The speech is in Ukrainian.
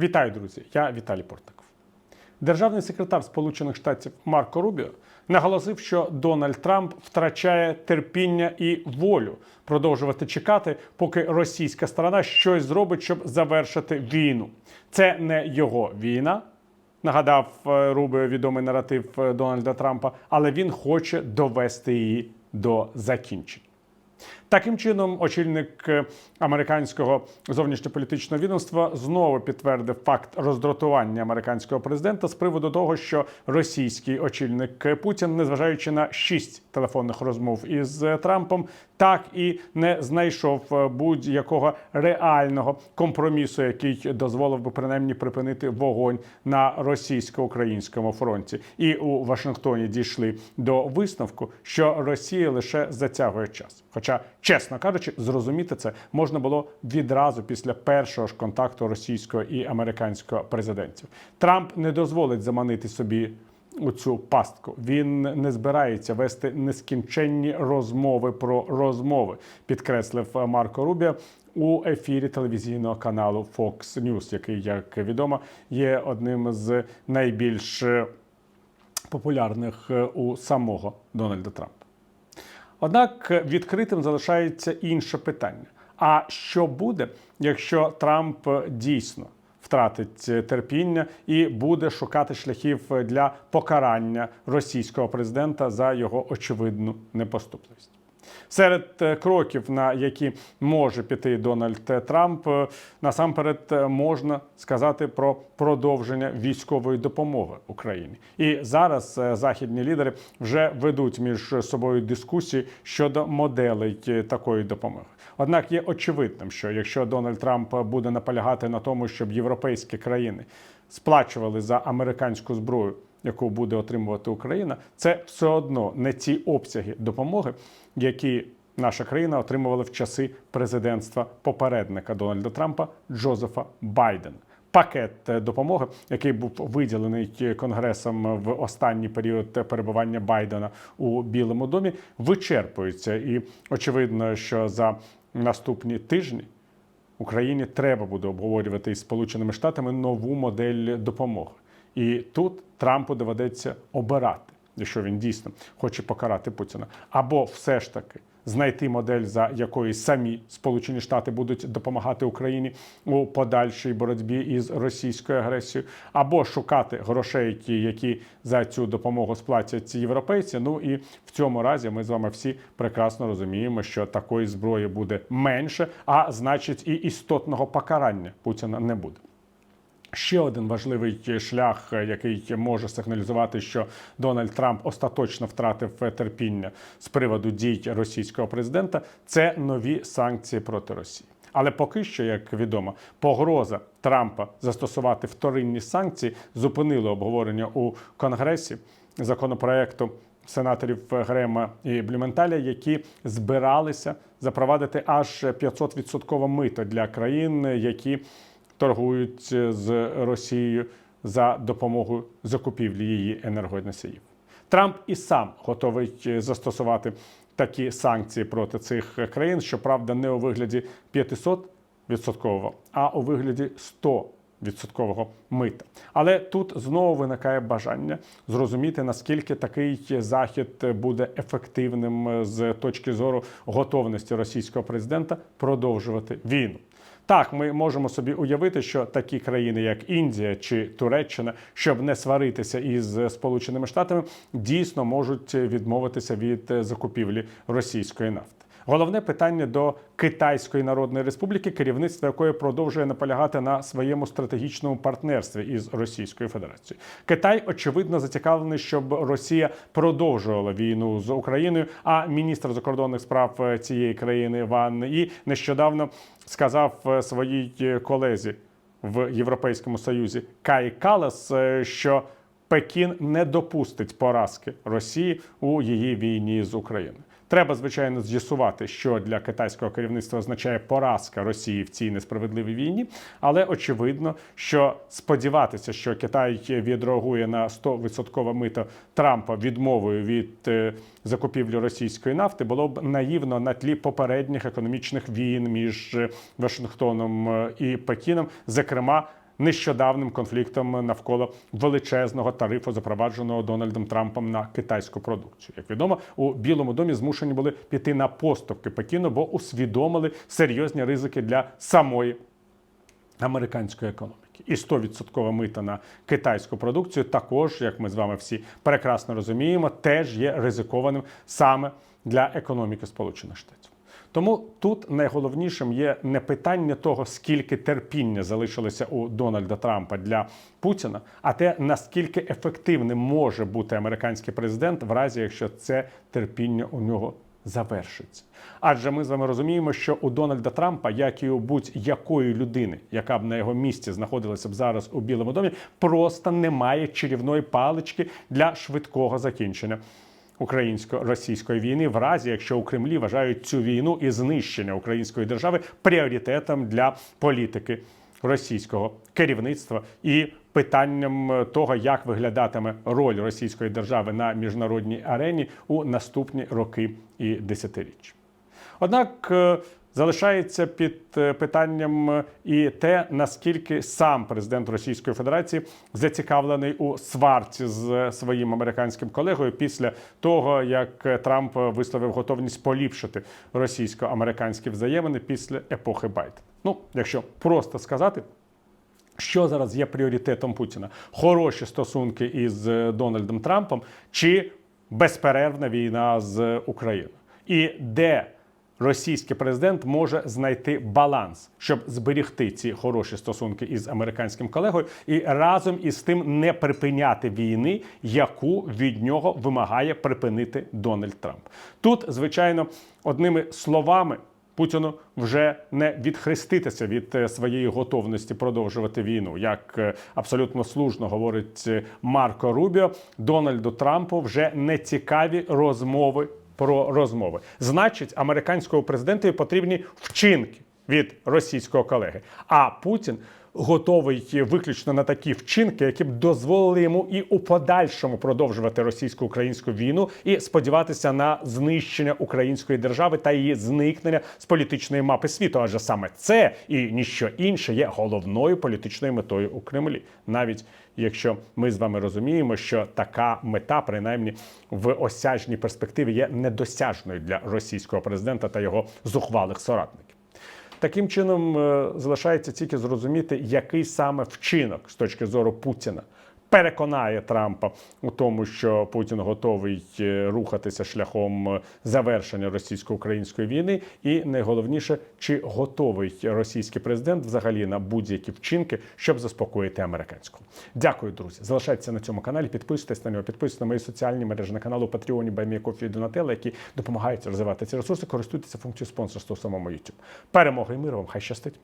Вітаю, друзі! Я Віталій Портников. Державний секретар Сполучених Штатів Марко Рубіо наголосив, що Дональд Трамп втрачає терпіння і волю продовжувати чекати, поки російська сторона щось зробить, щоб завершити війну. Це не його війна. Нагадав е, Рубіо відомий наратив е, Дональда Трампа, але він хоче довести її до закінчення. Таким чином, очільник е, американського зовнішньополітичного відомства знову підтвердив факт роздратування американського президента з приводу того, що російський очільник Путін, незважаючи на шість телефонних розмов із е, Трампом, так і не знайшов е, будь-якого реального компромісу, який дозволив би принаймні припинити вогонь на російсько-українському фронті. І у Вашингтоні дійшли до висновку, що Росія лише затягує час. Хоча, чесно кажучи, зрозуміти це можна було відразу після першого ж контакту російського і американського президентів. Трамп не дозволить заманити собі. У цю пастку він не збирається вести нескінченні розмови про розмови, підкреслив Марко Рубіо у ефірі телевізійного каналу Fox News, який, як відомо, є одним з найбільш е, популярних е, у самого Дональда Трампа. Однак відкритим залишається інше питання: а що буде, якщо Трамп дійсно втратить терпіння і буде шукати шляхів для покарання російського президента за його очевидну непоступливість? Серед е, кроків, на які може піти Дональд Трамп, е, насамперед е, можна сказати про продовження військової допомоги Україні. І зараз е, західні лідери вже ведуть між собою дискусії щодо моделей е, такої допомоги. Однак є очевидним, що якщо Дональд Трамп буде наполягати на тому, щоб європейські країни сплачували за американську зброю яку буде отримувати Україна, це все одно не ті обсяги допомоги, які наша країна отримувала в часи президентства попередника Дональда Трампа Джозефа Байдена. Пакет допомоги, який був виділений Конгресом в останній період перебування Байдена у Білому домі, вичерпується. І очевидно, що за наступні тижні Україні треба буде обговорювати із Сполученими Штатами нову модель допомоги. І тут Трампу доведеться обирати, якщо він дійсно хоче покарати Путіна, або все ж таки знайти модель, за якою самі Сполучені Штати будуть допомагати Україні у подальшій боротьбі із російською агресією, або шукати грошей, ті, які за цю допомогу сплатять ці європейці. Ну і в цьому разі ми з вами всі прекрасно розуміємо, що такої зброї буде менше, а значить, і істотного покарання Путіна не буде. Ще один важливий шлях, який може сигналізувати, що Дональд Трамп остаточно втратив терпіння з приводу дій російського президента, це нові санкції проти Росії. Але поки що, як відомо, погроза Трампа застосувати вторинні санкції зупинили обговорення у Конгресі законопроекту сенаторів Грема і Блюменталя, які збиралися запровадити аж 500% мито для країн, які торгують з Росією за допомогою закупівлі її енергоносіїв. Трамп і сам готовий застосувати такі санкції проти цих країн, щоправда, не у вигляді 500 відсоткового, а у вигляді 100 відсоткового мита. Але тут знову виникає бажання зрозуміти, наскільки такий захід буде ефективним з точки зору готовності російського президента продовжувати війну. Так, ми можемо собі уявити, що такі країни, як Індія чи Туреччина, щоб не сваритися із Сполученими Штатами, дійсно можуть відмовитися від закупівлі російської нафти. Головне питання до Китайської Народної Республіки, керівництво якої продовжує наполягати на своєму стратегічному партнерстві із Російською Федерацією. Китай очевидно зацікавлений, щоб Росія продовжувала війну з Україною. А міністр закордонних справ цієї країни Ван І нещодавно сказав своїй колезі в Європейському Союзі Кай Калас, що Пекін не допустить поразки Росії у її війні з Україною. Треба звичайно з'ясувати, що для китайського керівництва означає поразка Росії в цій несправедливій війні, але очевидно, що сподіватися, що Китай відреагує на 100% мито Трампа відмовою від е, закупівлі російської нафти, було б наївно на тлі попередніх економічних війн між е, Вашингтоном е, і Пекіном, зокрема нещодавним конфліктом навколо величезного тарифу, запровадженого Дональдом Трампом на китайську продукцію. Як відомо, у Білому домі змушені були піти на поступки Пекіну, бо усвідомили серйозні ризики для самої американської економіки. І 100% мита на китайську продукцію також, як ми з вами всі прекрасно розуміємо, теж є ризикованим саме для економіки Сполучених Штатів. Тому тут найголовнішим є не питання того, скільки терпіння залишилося у Дональда Трампа для Путіна, а те наскільки ефективним може бути американський президент, в разі якщо це терпіння у нього завершиться. Адже ми з вами розуміємо, що у Дональда Трампа, як і у будь-якої людини, яка б на його місці знаходилася б зараз у Білому домі, просто немає чарівної палички для швидкого закінчення українсько-російської війни, в разі якщо у Кремлі вважають цю війну і знищення української держави пріоритетом для політики російського керівництва і питанням того, як виглядатиме роль російської держави на міжнародній арені у наступні роки і десятиріччя. Однак е, залишається під е, питанням е, і те, наскільки сам президент Російської Федерації зацікавлений у сварці з своїм американським колегою після того, як Трамп висловив готовність поліпшити російсько-американські взаємини після епохи Байдена. Ну, якщо просто сказати. Що зараз є пріоритетом Путіна? Хороші стосунки із е, Дональдом Трампом чи безперервна війна з Україною? І де російський президент може знайти баланс, щоб зберігти ці хороші стосунки із американським колегою, і разом із тим не припиняти війни, яку від нього вимагає припинити Дональд Трамп? Тут, звичайно, одними словами. Путіну вже не відхреститися від е, своєї готовності продовжувати війну, як е, абсолютно слушно говорить е, Марко Рубіо. Дональду Трампу вже не цікаві розмови про розмови. Значить, американському президентові потрібні вчинки від російського колеги. А Путін готовий виключно на такі вчинки, які б дозволили йому і у подальшому продовжувати російсько-українську війну і сподіватися на знищення української держави та її зникнення з політичної мапи світу. Адже саме це і ніщо інше є головною політичною метою у Кремлі, навіть якщо ми з вами розуміємо, що така мета, принаймні в осяжній перспективі, є недосяжною для російського президента та його зухвалих соратників. Таким чином е, залишається тільки зрозуміти, який саме вчинок з точки зору Путіна переконає Трампа у тому, що Путін готовий е, рухатися шляхом е, завершення російсько-української війни, і найголовніше, чи готовий російський президент взагалі на будь-які вчинки, щоб заспокоїти американську. Дякую, друзі. Залишайтеся на цьому каналі. Підписуйтесь на нього, підписуйтесь на мої соціальні мережі на каналу Патреоні Байміякофі і Донателла, які допомагають розвивати ці ресурси. Користуйтеся функцією спонсорства у самому YouTube. Перемоги і миру вам! Хай щастить!